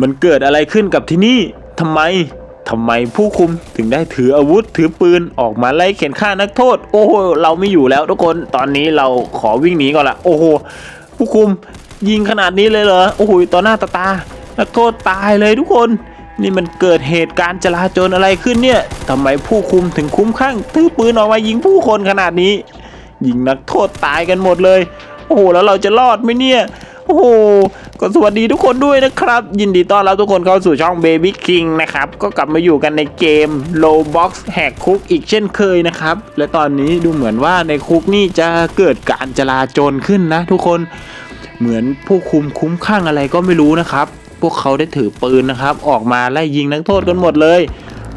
มันเกิดอะไรขึ้นกับที่นี่ทำไมทำไมผู้คุมถึงได้ถืออาวุธถือปืนออกมาไล่เข็นฆ่านักโทษ โอ้โหเราไม่อยู่แล้วทุกคนตอนนี้เราขอวิ่งหนีก่อนละโอ้โหผู้คุมยิงขนาดนี้เลยเหรอโอ้โหต่อหน้าต่อตา นักโทษตายเลยทุกคน นี่มันเกิดเหตุการณ์จลาจลอะไรขึ้นเนี่ยทำไมผู้คุมถึงคุ้มข้างถือปืนออกมายิงผู้คนขนาดนี้ ยิงนักโทษตายกันหมดเลย โอ้โหแล้วเราจะรอดไหมเนี่ย โอ้โห ก็สวัสดีทุกคนด้วยนะครับ ยินดีต้อนรับทุกคนเข้าสู่ช่อง Baby King นะครับ ก็กลับมาอยู่กันในเกม Roblox แหกคุกอีกเช่นเคยนะครับ และตอนนี้ดูเหมือนว่าในคุกนี่จะเกิดการจลาจลขึ้นนะ ทุกคนเหมือนผู้คุมคุ้มข้างอะไรก็ไม่รู้นะครับ พวกเขาได้ถือปืนนะครับ ออกมาไล่ยิงนักโทษกันหมดเลย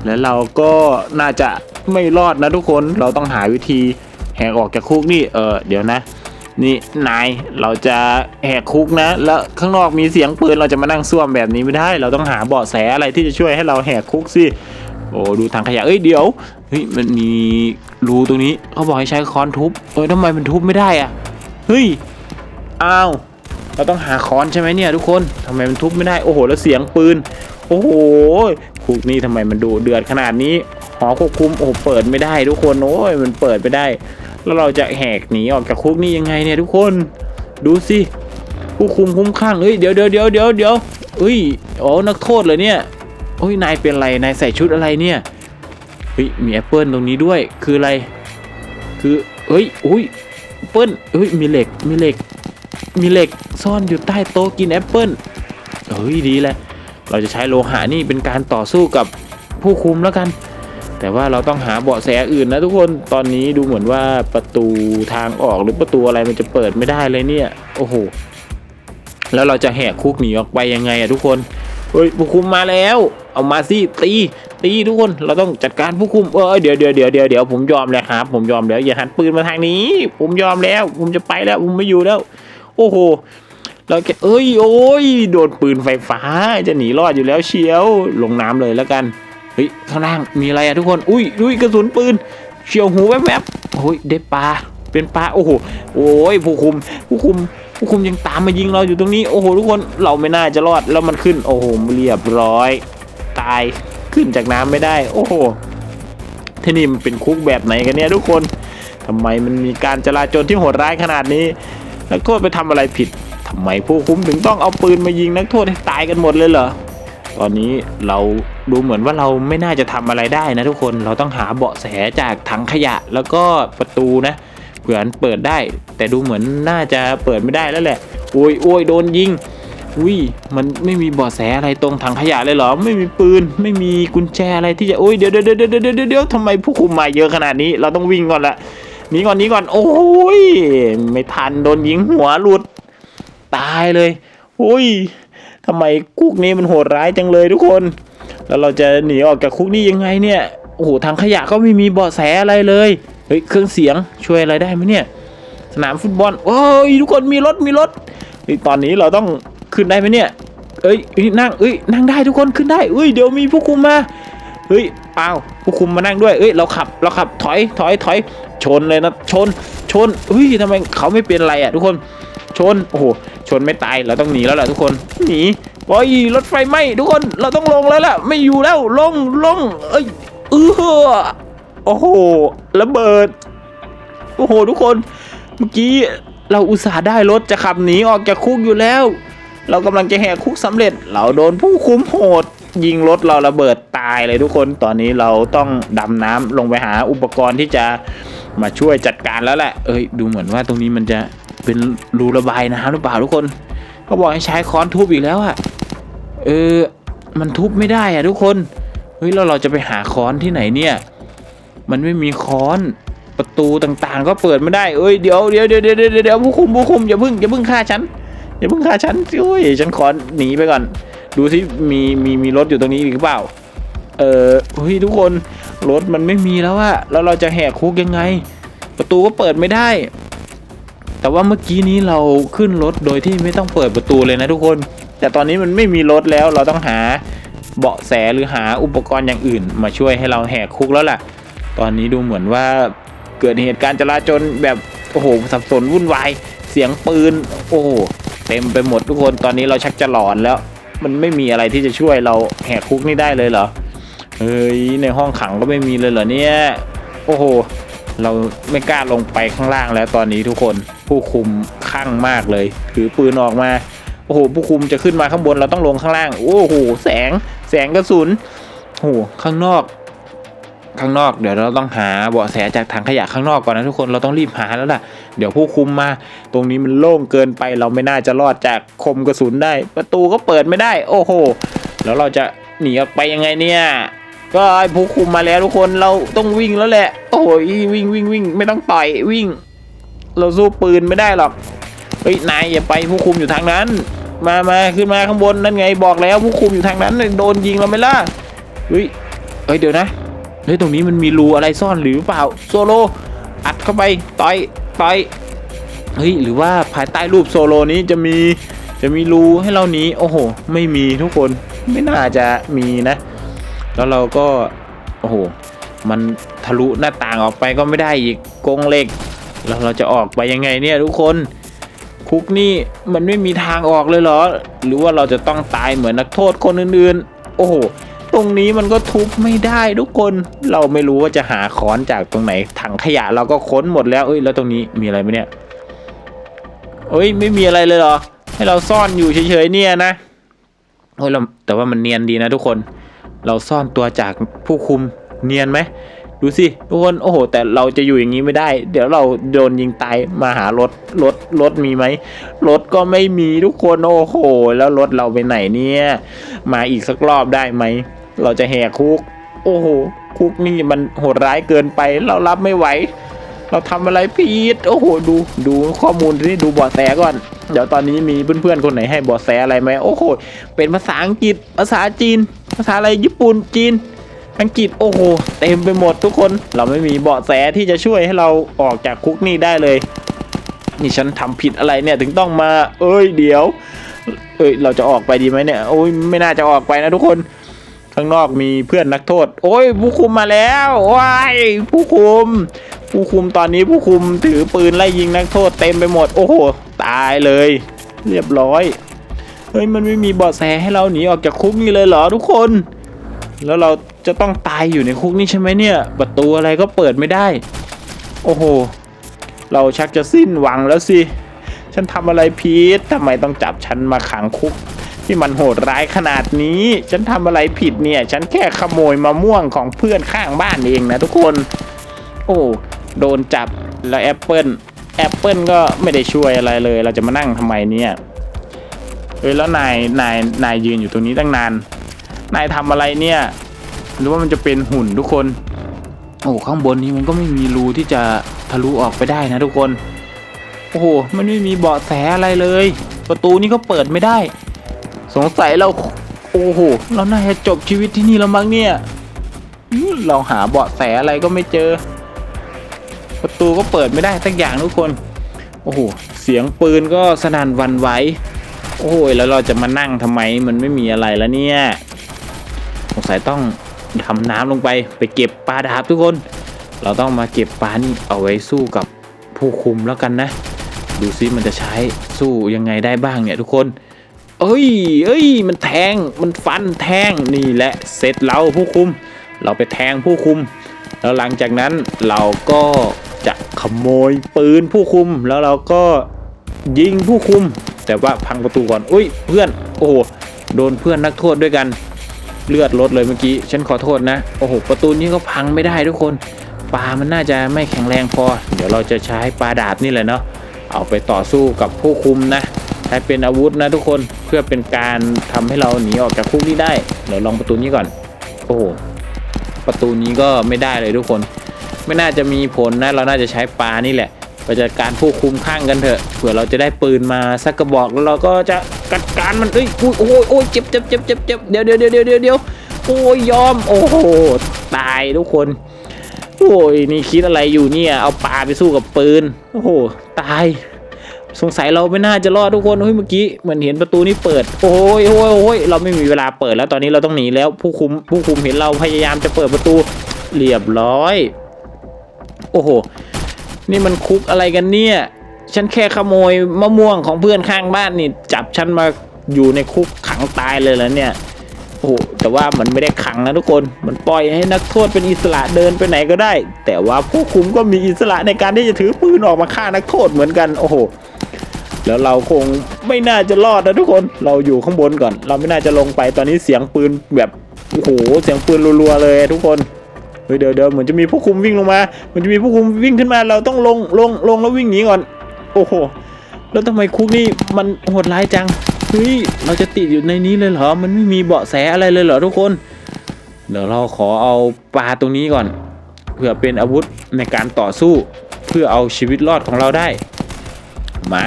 และเราก็น่าจะไม่รอดนะทุกคนเราต้องหาวิธีแหกออกจากคุกนี่เออเดี๋ยวนะ นี่นายเราจะแหกคุกนะ แล้วข้างนอกมีเสียงปืนเราจะมานั่งซ่วมแบบนี้ไม่ได้ เราต้องหาเบาะแสอะไรที่จะช่วยให้เราแหกคุกสิโอ้ดูทางขยะเอ้ยเดี๋ยวเฮ้ยมันมีรูตรงนี้เขาบอกให้ใช้ค้อนทุบเอ้ยทำไมมันทุบไม่ได้อะเฮ้ยอ้าวเราต้องหาค้อนใช่ไหมเนี่ยทุกคนทำไมมันทุบไม่ได้โอ้โห แล้วเสียงปืน โอ้โหคุกนี่ทำไมมันดูเดือดขนาดนี้หอควบคุมโอ้เปิดไม่ได้ทุกคนโอ้ยมันเปิดไม่ได้ แล้วเราจะแหกหนีออกจากคุกนี่ยังไงเนี่ยทุกคนดูสิผู้คุมคุ้มข้างเอ้ยเดี๋ยวเดี๋ยวเดี๋ยวเดี๋ยวเดี๋ยวเอ้ยอ๋อนักโทษเหรอเนี่ยโอ้ยนายเป็นอะไรนายใส่ชุดอะไรเนี่ยเฮ้ยมีแอปเปิลตรงนี้ด้วยคืออะไร คือเฮ้ยอุ้ยแอปเปิลเฮ้ยมีเหล็กมีเหล็ก มีเหล็กซ่อนอยู่ใต้โต๊ะกินแอปเปิลเฮ้ยดีเลยเราจะใช้โลหะนี่เป็นการต่อสู้กับผู้คุมแล้วกัน แต่ว่าเราต้องหาเบาะแสอื่นนะทุกคนตอนนี้ดูเหมือนว่าประตูทางออกหรือประตูอะไรมันจะเปิดไม่ได้เลยเนี่ย โอ้โห แล้วเราจะแหกคุกหนีออกไปยังไงอะทุกคนเฮ้ยผู้คุมมาแล้ว เอามาสิตีตีทุกคนเราต้องจัดการผู้คุมเออเดี๋ยวเดี๋ยวเดี๋ยวเดี๋ยวเดี๋ยวผมยอมแล้วครับ ผมยอมแล้วอย่าหันปืนมาทางนี้ ผมยอมแล้ว ผมจะไปแล้วผมไม่อยู่แล้ว โอ้โหเราแกเอ้ยโอ้ยโดนปืนไฟฟ้าจะหนีรอดอยู่แล้วเชียว ลงน้ำเลยแล้วกัน ฮ้ยข้างล่างมีอะไรอะทุกคน อุ้ยอุ้ยกระสุนปืนเฉียวหูแวบๆโอ้ยได้ปลาเป็นปลาโอ้โหโอ้ยผู้คุมผู้คุมผู้คุมยังตามมายิงเราอยู่ตรงนี้โอ้โหทุกคนเราไม่น่าจะรอดแล้วมันขึ้น โอ้โหเรียบร้อย ตายขึ้นจากน้ำไม่ได้ โอ้โหที่นี่มันเป็นคุกแบบไหนกันเนี่ยทุกคนทำไมมันมีการจราจรที่โหดร้ายขนาดนี้ นักโทษไปทำอะไรผิดทำไมผู้คุมถึงต้องเอาปืนมายิงนักโทษให้ตายกันหมดเลยเหรอตอนนี้เรา ดูเหมือนว่าเราไม่น่าจะทำอะไรได้นะทุกคนเราต้องหาเบาะแสจากถังขยะแล้วก็ประตูนะเผื่อันเปิดได้ แต่ดูเหมือนน่าจะเปิดไม่ได้แล้วแหละโอ้ยโอ้ยโดนยิงอุ้ยมันไม่มีเบาะแสอะไรตรงถังขยะเลยเหรอ ไม่มีปืน ไม่มีกุญแจอะไรที่จะโอ้ยเดี๋ยวเดี๋ยวเดี๋ยวเดี๋ยวเดี๋ยวเดี๋ยวทำไมผู้คุมมาเยอะขนาดนี้ เราต้องวิ่งก่อนละหนีก่อนหนีก่อน โอ้ยไม่ทันโดนยิงหัวหลุด ตายเลย โอ้ยทำไมคุกนี้มันโหดร้ายจังเลยทุกคน แล้วเราจะหนีออกจากคุกนี้ยังไงเนี่ยโอ้โหทางขยะก็ไม่มีเบาะแสอะไรเลยเฮ้ยเครื่องเสียงช่วยอะไรได้ไหมเนี่ย สนามฟุตบอลโอ้ยทุกคนมีรถมีรถเฮ้ยตอนนี้เราต้องขึ้นได้ไหมเนี่ยเอ้ยนั่งเอ้ยนั่งได้ทุกคนขึ้นได้เอ้ยเดี๋ยวมีผู้คุมมาเฮ้ยเปล่าผู้คุมมานั่งด้วยเอ้ยเราขับเราขับถอยถอยถอยชนเลยนะชนชนเฮ้ยทำไมเขาไม่เป็นไรอะทุกคน ชน โอ้โห ชนไม่ตาย เราต้องหนีแล้วล่ะทุกคน หนี โอ้ย รถไฟไหม้ทุกคน เราต้องลงแล้วล่ะ ไม่อยู่แล้ว ลง ลง เอ้ย เออโอ้โห ระเบิด โอ้โห ทุกคน เมื่อกี้เราอุตส่าห์ได้รถจะขับหนีออกจากคุกอยู่แล้ว เรากำลังจะแหกคุกสำเร็จ เราโดนผู้คุมโหดยิงรถเราระเบิดตายเลยทุกคน ตอนนี้เราต้องดำน้ำลงไปหาอุปกรณ์ที่จะมาช่วยจัดการแล้วแหละ เอ้ย ดูเหมือนว่าตรงนี้มันจะ เป็นรูระบายน้ำหรือเปล่าทุกคนเขาบอกให้ใช้ค้อนทุบอีกแล้วอะเออ มันทุบไม่ได้อะทุกคน เฮ้ยแล้วเราจะไปหาค้อนที่ไหนเนี่ย มันไม่มีค้อนประตูต่างๆ ก็เปิดไม่ได้ เอ้ยเดี๋ยวเดี๋ยวเดี๋ยวเดี๋ยวเดี๋ยวผู้คุมผู้คุมอย่าพิ่งอย่าพิ่งฆ่าฉันอย่าพิ่งฆ่าฉันโอ้ยฉันขอหนีไปก่อน ดูสิมีมีมีรถอยู่ตรงนี้อีกหรือเปล่า เออเฮ้ยทุกคนรถมันไม่มีแล้วอะแล้วเราจะแหกคุกยังไง ประตูก็เปิดไม่ได้ แต่ว่าเมื่อกี้นี้เราขึ้นรถโดยที่ไม่ต้องเปิดประตูเลยนะทุกคน แต่ตอนนี้มันไม่มีรถแล้วเราต้องหาเบาะแสหรือหาอุปกรณ์อย่างอื่น มาช่วยให้เราแหกคุกแล้วล่ะ ตอนนี้ดูเหมือนว่าเกิดเหตุการณ์จลาจลแบบโอ้โหสับสนวุ่นวายเสียงปืน โอ้โหเต็มไปหมดทุกคนตอนนี้เราชักจะหลอนแล้ว มันไม่มีอะไรที่จะช่วยเราแหกคุกนี่ได้เลยเหรอเฮ้ยในห้องขังก็ไม่มีเลยเหรอเนี่ย โอ้โห เราไม่กล้าลงไปข้างล่างแล้วตอนนี้ทุกคนผู้คุมข้างมากเลย ถือปืนออกมาโอ้โหผู้คุมจะขึ้นมาข้างบนเราต้องลงข้างล่างโอ้โหแสงแสงกระสุนโอ้โหข้างนอก ข้างนอกเดี๋ยวเราต้องหาเบาะแสจากถังขยะข้างนอกก่อนนะทุกคนเราต้องรีบหาแล้วล่ะ เดี๋ยวผู้คุมมา ตรงนี้มันโล่งเกินไปเราไม่น่าจะรอดจากคมกระสุนได้ ประตูก็เปิดไม่ได้ โอ้โห แล้วเราจะหนีออกไปยังไงเนี่ย ก็ไอ้ผู้คุมมาแล้วทุกคนเราต้องวิ่งแล้วแหละ โอ้ยวิ่งวิ่งวิ่งไม่ต้องต่อยวิ่ง เราสู้ปืนไม่ได้หรอกเฮ้ยนายอย่าไปผู้คุมอยู่ทางนั้น มามาขึ้นมาข้างบนนั่นไงบอกแล้วผู้คุมอยู่ทางนั้นโดนยิงเราไหม่ล่ะเฮ้ยเฮ้ยเดี๋ยวนะเฮ้ยตรงนี้มันมีรูอะไรซ่อนหรือเปล่าโซโลอัดเข้าไปต่อยต่อยเฮ้ยหรือว่าภายใต้รูปโซโลนี้จะมีจะมีรูให้เราหนีโอ้โห ไม่มีทุกคนไม่น่าจะมีนะ แล้วเราก็ โอ้โห มันทะลุหน้าต่างออกไปก็ไม่ได้อีกกงเหล็ก แล้วเราจะออกไปยังไงเนี่ยทุกคน คุกนี่มันไม่มีทางออกเลยเหรอ หรือว่าเราจะต้องตายเหมือนนักโทษคนอื่นๆ โอ้โห ตรงนี้มันก็ทุบไม่ได้ทุกคน เราไม่รู้ว่าจะหาค้อนจากตรงไหน ถังขยะเราก็ค้นหมดแล้ว เอ้ย แล้วตรงนี้มีอะไรไหมเนี่ย เอ้ย ไม่มีอะไรเลยเหรอ ให้เราซ่อนอยู่เฉยๆเนี่ยนะโอ้ยเราแต่ว่ามันเนียนดีนะทุกคน เราซ่อนตัวจากผู้คุมเนียนไหมดูสิทุกคนโอ้โห แต่เราจะอยู่อย่างนี้ไม่ได้ เดี๋ยวเราโดนยิงตายมาหารถรถรถมีไหมรถก็ไม่มีทุกคนโอ้โห แล้วรถเราไปไหนเนี่ยมาอีกสักรอบได้ไหมเราจะแหกคุก โอ้โห คุกนี่มันโหดร้ายเกินไปเรารับไม่ไหว เราทำอะไรผิดโอ้โหดูดูข้อมูลที่ดูบาะแสก่อน เดี๋ยวตอนนี้มีเพื่อนๆคนไหนให้บาะแสอะไรไหมโอ้โหเป็นภาษาอังกฤษภาษาจีน ภาษาอะไรญี่ปุ่นจีน อังกฤษโอ้โหเต็มไปหมดทุกคนเราไม่มีเบาะแสที่จะช่วยให้เราออกจากคุกนี่ได้เลยนี่ฉันทำผิดอะไรเนี่ยถึงต้องมา เอ้ยเดี๋ยว เอ้ยเราจะออกไปดีไหมเนี่ยโอ้ยไม่น่าจะออกไปนะทุกคน ข้างนอกมีเพื่อนนักโทษ โอ้ยผู้คุมมาแล้วว้ายผู้คุม ผู้คุมตอนนี้ผู้คุมถือปืนไล่ยิงนักโทษเต็มไปหมด โอ้โห ตายเลย เรียบร้อย เฮ้ยมันไม่มีเบาะแสให้เราหนีออกจากคุกนี่เลยเหรอทุกคน แล้วเราจะต้องตายอยู่ในคุกนี่ใช่ไหมเนี่ย ประตูอะไรก็เปิดไม่ได้ โอ้โห เราชักจะสิ้นหวังแล้วสิ ฉันทำอะไรผิดทำไมต้องจับฉันมาขังคุก ที่มันโหดร้ายขนาดนี้ ฉันทำอะไรผิดเนี่ย ฉันแค่ขโมยมะม่วงของเพื่อนข้างบ้านเองนะทุกคน โอ้โดนจับแล้วแอปเปิลแอปเปิลก็ไม่ได้ช่วยอะไรเลย เราจะมานั่งทำไมเนี่ย เอ้ยแล้วนายนายนายยืนอยู่ตรงนี้ตั้งนาน นายทำอะไรเนี่ยหรือว่ามันจะเป็นหุ่นทุกคน โอ้ข้างบนนี้มันก็ไม่มีรูที่จะทะลุออกไปได้นะทุกคน โอ้โหมันไม่มีเบาะแสอะไรเลย ประตูนี้ก็เปิดไม่ได้ สงสัยเราโอ้โหเราน่าจะจบชีวิตที่นี่แล้วมั้งเนี่ยเราหาเบาะแสอะไรก็ไม่เจอ ประตูก็เปิดไม่ได้สักอย่างทุกคน โอ้โหเสียงปืนก็สนั่นวันไหว โอ้โหแล้วเราจะมานั่งทำไมมันไม่มีอะไรแล้วเนี่ยสงสัยต้องทำน้ำลงไปไปเก็บปลาดาบทุกคน เราต้องมาเก็บปลานี่เอาไว้สู้กับผู้คุมแล้วกันนะ ดูซิมันจะใช้สู้ยังไงได้บ้างเนี่ยทุกคน เอ้ยเอ้ย มันแทงมันฟันแทงนี่แหละเสร็จเราผู้คุม เราไปแทงผู้คุม แล้วหลังจากนั้นเราก็จะขโมยปืนผู้คุมแล้วเราก็ยิงผู้คุม แต่ว่าพังประตูก่อนอุ้ยเพื่อนโอ้โหโดนเพื่อนนักโทษด้วยกันเลือดลดเลยเมื่อกี้ฉันขอโทษนะโอ้โหประตูนี้ก็พังไม่ได้ทุกคนปลามันน่าจะไม่แข็งแรงพอ เดี๋ยวเราจะใช้ปลาดาบนี่แหละเนาะเอาไปต่อสู้กับผู้คุมนะใช้เป็นอาวุธนะทุกคนเพื่อเป็นการทำให้เราหนีออกจากคุกนี้ได้เดี๋ยวลองประตูนี้ก่อน โอ้โหประตูนี้ก็ไม่ได้เลยทุกคน ไม่น่าจะมีผลนะเราน่าจะใช้ปลานี่แหละ ไปจัดการผู้คุมข้างกันเถอะเผื่อเราจะได้ปืนมาสักกระบอกแล้วเราก็จะจัดการมันเอ้ยอุ้ยโอ้ยโอ้ยเจ็บเจ็บเจ็บเจ็บเจ็บเดี๋ยวเดี๋ยวเดี๋ยวเดี๋ยวเดี๋ยวเดี๋ยวโอ้ยยอมโอ้โหตายทุกคนโอ้ยนี่คิดอะไรอยู่เนี่ยเอาปลาไปสู้กับปืนโอ้โหตาย สงสัยเราไม่น่าจะรอดทุกคนเฮ้ยเมื่อกี้เหมือนเห็นประตูนี้เปิด โอ้ยโอ้ยโอ้ยเราไม่มีเวลาเปิดแล้วตอนนี้เราต้องหนีแล้วผู้คุมผู้คุมเห็นเราพยายามจะเปิดประตูเรียบร้อย โอ้โห นี่มันคุกอะไรกันเนี่ย ฉันแค่ขโมยมะม่วงของเพื่อนข้างบ้านนี่ จับฉันมาอยู่ในคุกขังตายเลยแล้วเนี่ย โอ้โหแต่ว่ามันไม่ได้ขังนะทุกคน มันปล่อยให้นักโทษเป็นอิสระเดินไปไหนก็ได้ แต่ว่าผู้คุมก็มีอิสระในการที่จะถือปืนออกมาฆ่านักโทษเหมือนกัน โอ้โห แล้วเราคงไม่น่าจะรอดนะทุกคน เราอยู่ข้างบนก่อน เราไม่น่าจะลงไป ตอนนี้เสียงปืนแบบ โอ้โห เสียงปืนรัวๆเลยทุกคน ฮ้ยเดี๋ยวเดี๋ยวเหมือนจะมีผู้คุมวิ่งลงมาเหมันจะมีผู้คุมวิ่งขึ้นมาเราต้องลงลงลงแล้ววิ่งหนีก่อน โอ้โหแล้วทำไมคุกนี่มันโหดร้ายจังเฮ้ยเราจะติดอยู่ในนี้เลยเหรอมันไม่มีเบาะแสอะไรเลยเหรอทุกคน เดี๋ยวเราขอเอาปลาตรงนี้ก่อนเพื่อเป็นอาวุธในการต่อสู้ เพื่อเอาชีวิตรอดของเราได้ มา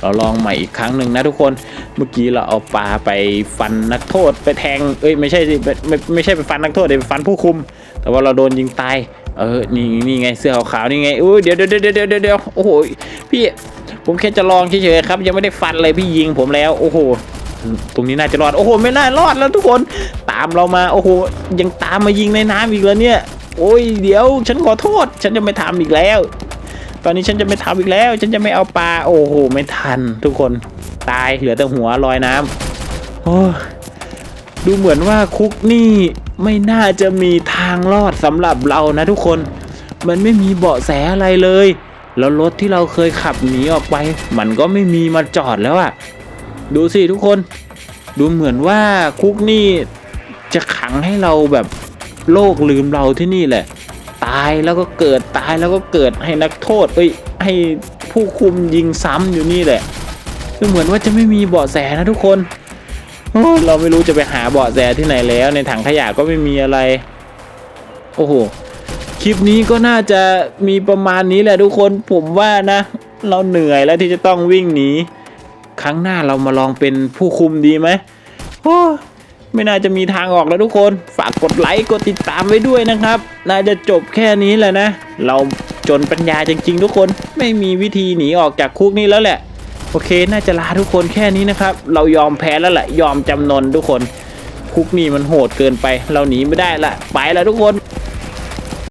เราลองใหม่อีกครั้งหนึ่งนะทุกคนเมื่อกี้เราเอาปลาไปฟันนักโทษไปแทงเอ้ยไม่ใช่สิไม่ไม่ไม่ใช่ไปฟันนักโทษเดี๋ยวไปฟันผู้คุม แต่ว่าเราโดนยิงตายเออนี่นี่ไงเสื้อขาวๆนี่ไงอุ้ยเดี๋ยวเดี๋ยวเดี๋ยวเดี๋ยวเดี๋ยวเดี๋ยวโอ้โหพี่ผมแค่จะลองเฉยๆครับยังไม่ได้ฟันเลยพี่ยิงผมแล้วโอ้โหตรงนี้น่าจะรอดโอ้โหไม่น่ารอดแล้วทุกคนตามเรามาโอ้โหยังตามมายิงในน้ำอีกแล้วเนี่ย โอ้ยเดี๋ยว ฉันขอโทษ ฉันจะไม่ทำอีกแล้ว อนนี้ฉันจะไม่ทำอีกแล้ว ฉันจะไม่เอาปลา โอ้โห ไม่ทัน ทุกคน ตาย เหลือแต่หัวลอยน้ำโอ้ดูเหมือนว่าคุกนี่ไม่น่าจะมีทางรอดสำหรับเรานะทุกคน มันไม่มีเบาะแสอะไรเลย แล้วรถที่เราเคยขับหนีออกไป มันก็ไม่มีมาจอดแล้วอะดูสิทุกคน ดูเหมือนว่าคุกนี่จะขังให้เราแบบโลกลืมเราที่นี่แหละ ตายแล้วก็เกิดตายแล้วก็เกิดให้นักโทษเอ้ยให้ผู้คุมยิงซ้ำอยู่นี่แหละดูเหมือนว่าจะไม่มีเบาะแสนะทุกคนเราไม่รู้จะไปหาเบาะแสที่ไหนแล้ว ในถังขยะก็ไม่มีอะไร โอ้โหคลิปนี้ก็น่าจะมีประมาณนี้แหละทุกคนผมว่านะ เราเหนื่อยแล้วที่จะต้องวิ่งหนีครั้งหน้าเรามาลองเป็นผู้คุมดีไหมโอ้ ไม่น่าจะมีทางออกแล้วทุกคน ฝากกดไลค์กดติดตามไว้ด้วยนะครับ น่าจะจบแค่นี้แหละนะ เราจนปัญญาจริง ๆ ทุกคน ไม่มีวิธีหนีออกจากคุกนี้แล้วแหละ โอเค น่าจะลาทุกคนแค่นี้นะครับ เรายอมแพ้แล้วแหละ ยอมจำนนทุกคน คุกนี้มันโหดเกินไป เราหนีไม่ได้ละ ไปแล้วทุกคน